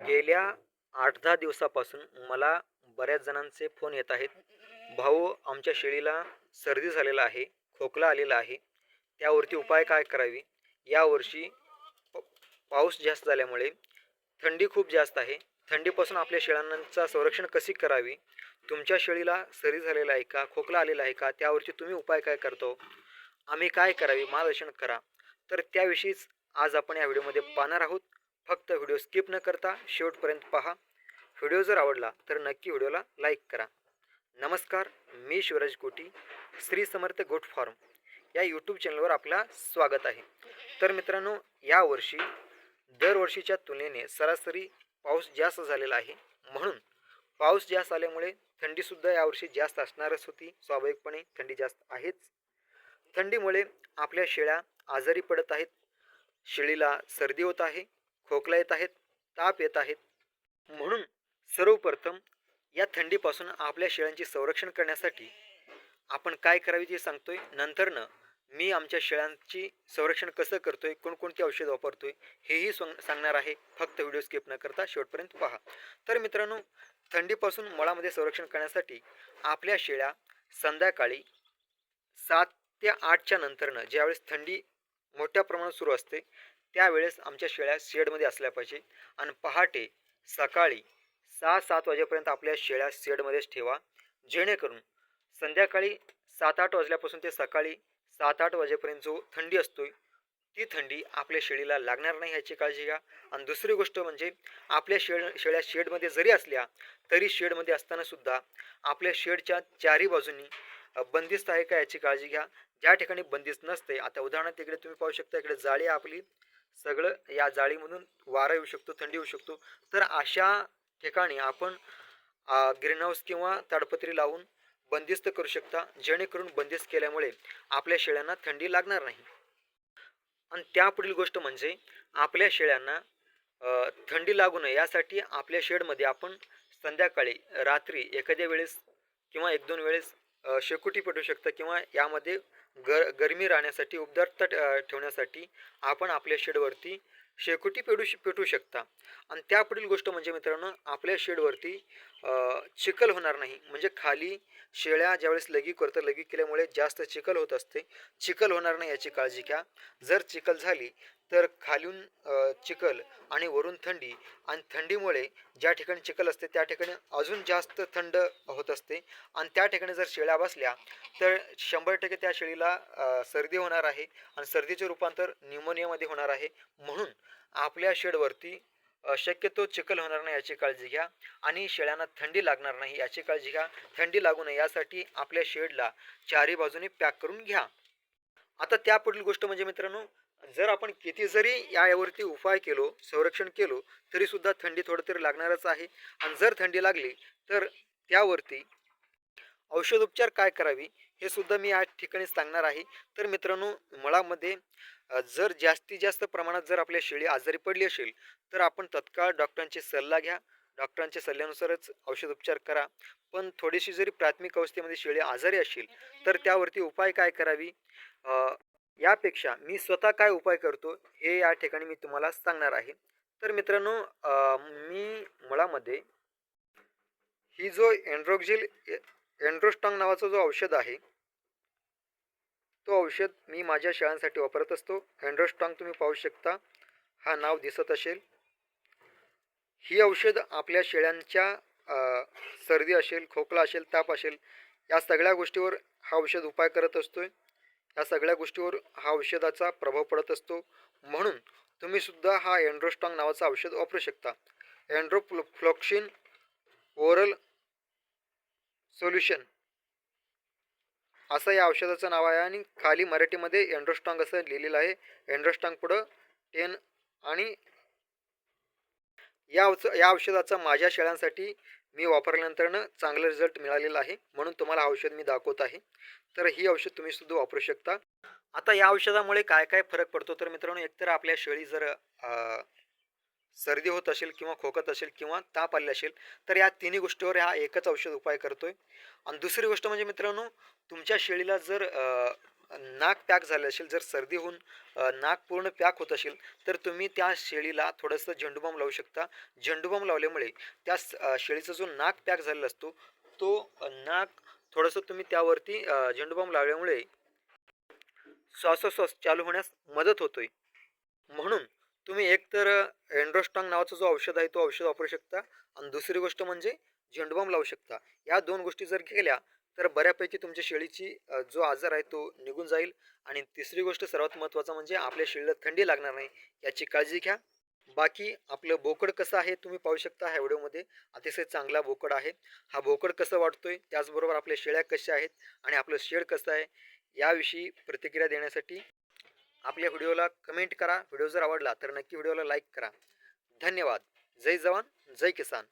गेल्या आठ दहा दिवसापासून मला बऱ्याच जणांचे फोन येत आहेत. भाऊ आमच्या शेळीला सर्दी झालेला आहे खोकला आलेला आहे. त्यावरती उपाय काय करावी? यावर्षी पाऊस जास्त झाल्यामुळे थंडी खूप जास्त आहे. थंडीपासून आपल्या शेळ्यांचा संरक्षण कशी करावी? तुमच्या शेळीला सर्दी झालेला आहे का खोकला आलेला आहे का? त्यावरची तुम्ही उपाय काय करतो? आम्ही काय करावे? मार्गदर्शन करा. तर त्याविषयीच आज आपण या व्हिडिओमध्ये पाहणार आहोत. फक्त व्हिडिओ स्किप न करता शेवटपर्यंत पहा. व्हिडिओ जर आवडला तर नक्की व्हिडिओला लाईक करा. नमस्कार मी शिवराज कोटी श्री समर्थ गोट फॉर्म या यूट्यूब चॅनलवर आपला स्वागत आहे. तर मित्रांनो यावर्षी दरवर्षीच्या तुलनेने सरासरी पाऊस जास्त झालेला आहे. म्हणून पाऊस जास्त आल्यामुळे थंडीसुद्धा यावर्षी जास्त असणारच होती. स्वाभाविकपणे थंडी जास्त आहेच. थंडीमुळे आपल्या शेळ्या आजारी पडत आहेत. शेळीला सर्दी होत आहे. खोकला येत आहेत ताप येत आहेत. म्हणून सर्वप्रथम या थंडीपासून आपल्या शेळ्यांचे संरक्षण करण्यासाठी आपण काय करावे ते सांगतोय. नंतरनं मी आमच्या शेळ्यांची संरक्षण कसं करतोय कोणकोणती औषध वापरतोय हेही सांग सांगणार आहे. फक्त व्हिडिओ स्किप न करता शेवटपर्यंत पहा. तर मित्रांनो थंडीपासून मळामध्ये संरक्षण करण्यासाठी आपल्या शेळ्या संध्याकाळी सात ते आठच्या नंतरनं ज्यावेळेस थंडी मोठ्या प्रमाणात सुरू असते त्यावेळेस आमच्या शेळ्या शेडमध्ये असल्या पाहिजे. आणि पहाटे सकाळी सहा सात वाजेपर्यंत आपल्या शेळ्या शेडमध्येच ठेवा. जेणेकरून संध्याकाळी सात आठ वाजल्यापासून ते सकाळी सात आठ वाजेपर्यंत जो थंडी असतो ती थंडी आपल्या शेळीला लागणार नाही ह्याची काळजी घ्या. आणि दुसरी गोष्ट म्हणजे आपल्या शेळ शेळ्या शेडमध्ये जरी असल्या तरी शेडमध्ये असतानासुद्धा आपल्या शेडच्या चारी बाजूनी बंदिस्त आहे का याची काळजी घ्या. ज्या ठिकाणी बंदिस्त नसते आता उदाहरणार्थ इकडे तुम्ही पाहू शकता इकडे जाळी आपली. सगळं या जाळीमधून वारा येऊ शकतो थंडी येऊ शकतो. तर अशा ठिकाणी आपण ग्रीन हाऊस किंवा ताडपत्री लावून बंदिस्त करू शकता. जेणेकरून बंदिस्त केल्यामुळे आपल्या शेळ्यांना थंडी लागणार नाही. आणि त्यापुढील गोष्ट म्हणजे आपल्या शेळ्यांना थंडी लागू नये. यासाठी आपल्या शेडमध्ये आपण संध्याकाळी रात्री एखाद्या वेळेस किंवा एक दोन वेळेस शेकोटी पेटू शकता किंवा यामध्ये गर गरमी राहण्यासाठी उबदारता ठेवण्यासाठी आपण आपल्या शेडवरती शेकोटी पेटू श- पेटू शकता. आणि त्यापुढील गोष्ट म्हणजे मित्रांनो आपल्या शेडवरती चिखल होणार नाही. म्हणजे खाली शेळ्या ज्यावेळेस लगी करतं लगी केल्यामुळे जास्त चिखल होत असते. चिखल होणार नाही याची काळजी घ्या. जर चिखल झाली तर खालून चिखल आणि वरून थंडी आणि थंडीमुळे ज्या ठिकाणी चिखल असते त्या ठिकाणी अजून जास्त थंड होत असते. आणि त्या ठिकाणी जर शेळ्या बसल्या तर शंभर टक्के त्या शेळीला सर्दी होणार आहे आणि सर्दीचे रूपांतर न्यूमोनियामध्ये होणार आहे. म्हणून आपल्या शेडवरती शक्यतो चिखल होणार नाही याची काळजी घ्या आणि शेळ्यांना थंडी लागणार नाही याची काळजी घ्या. थंडी लागू नये यासाठी आपल्या शेडला चारी बाजूने पॅक करून घ्या. आता त्यापुढील गोष्ट म्हणजे मित्रांनो जर आपण किती जरी यावरती उपाय केलो संरक्षण केलो तरीसुद्धा थंडी थोडं तरी लागणारच आहे. आणि जर थंडी लागली तर त्यावरती औषधोपचार काय करावी हे सुद्धा मी या ठिकाणी सांगणार आहे. तर मित्रांनो मळामध्ये जर जास्तीत जास्त प्रमाणात जर आपल्या शेळी आजारी पडली असेल तर आपण तत्काळ डॉक्टरांची सल्ला घ्या. डॉक्टरांच्या सल्ल्यानुसारच औषधोपचार करा. पण थोडीशी जरी प्राथमिक अवस्थेमध्ये शेळी आजारी असेल तर त्यावरती उपाय काय करावी? यापेक्षा मी स्वतः काय उपाय करतो हे या ठिकाणी मी तुम्हाला सांगणार आहे. तर मित्रांनो मी मुळामध्ये ही जो एन्ड्रोक्झिल एन्ड्रोस्टॉंग नावाचा जो औषध आहे तो औषध मी माझ्या शेळ्यांसाठी वापरत असतो. एन्ड्रोस्टॉंग तुम्ही पाहू शकता. हा नाव दिसत असेल. ही औषध आपल्या शेळ्यांच्या सर्दी असेल खोकला असेल ताप असेल या सगळ्या गोष्टीवर हा औषध उपाय करत असतोय. या सगळ्या गोष्टीवर हा औषधाचा प्रभाव पडत असतो. म्हणून तुम्ही सुद्धा हा अँड्रोस्टॉंग नावाचं औषध वापरू शकता. एन्ड्रो फ्लॉक्सिन ओरल सोल्युशन असं या औषधाचं नाव आहे आणि खाली मराठीमध्ये अँड्रोस्टॉंग असं लिहिलेलं आहे. अँड्रोस्टॉंग पुढं टेन आणि या औष या औषधाचा माझ्या शेळ्यांसाठी मी वापरल्यानंतरनं चांगला रिझल्ट मिळालेला आहे. म्हणून तुम्हाला औषध मी दाखवत आहे. तर ही औषध तुम्ही सुद्धा वापरू शकता. आता या औषधामुळे काय काय फरक पडतो? तर मित्रांनो एकतर आपल्या शेळी जर सर्दी होत असेल किंवा खोकत असेल किंवा ताप आले असेल तर या तिन्ही गोष्टीवर हा एकच औषध उपाय करतोय. आणि दुसरी गोष्ट म्हणजे मित्रांनो तुमच्या शेळीला जर नाक पॅक झालं असेल जर सर्दी होऊन नाक पूर्ण पॅक होत असेल तर तुम्ही त्या शेळीला थोडंसं झेंडूबाम लावू शकता. झेंडूबाम लावल्यामुळे त्या शेळीचा जो नाक पॅक झालेला असतो तो नाक थोडंसं तुम्ही त्यावरती झेंडूबाम लावल्यामुळे श्वासोश्वास चालू होण्यास मदत होतोय. म्हणून तुम्ही एकतर एन्ड्रोस्टॉंग नावाचं जो औषध आहे तो औषध वापरू शकता. आणि दुसरी गोष्ट म्हणजे झेंडूबाम लावू शकता. या दोन गोष्टी जर केल्या तर बऱ्यापैकी तुमच्या शेळीची जो आजार आहे तो निघून जाईल. आणि तिसरी गोष्ट सर्वात महत्त्वाचं म्हणजे आपल्या शेळीला थंडी लागणार नाही याची काळजी घ्या. बाकी आपलं बोकड कसं आहे तुम्ही पाहू शकता ह्या व्हिडिओमध्ये. अतिशय चांगला बोकड आहे. हा बोकड कसं वाटतोय त्याचबरोबर आपल्या शेळ्या कशा आहेत आणि आपलं शेड कसं आहे याविषयी प्रतिक्रिया देण्यासाठी आपल्या व्हिडिओला कमेंट करा. व्हिडिओ जर आवडला तर नक्की व्हिडिओला लाईक करा. धन्यवाद. जय जवान जय किसान.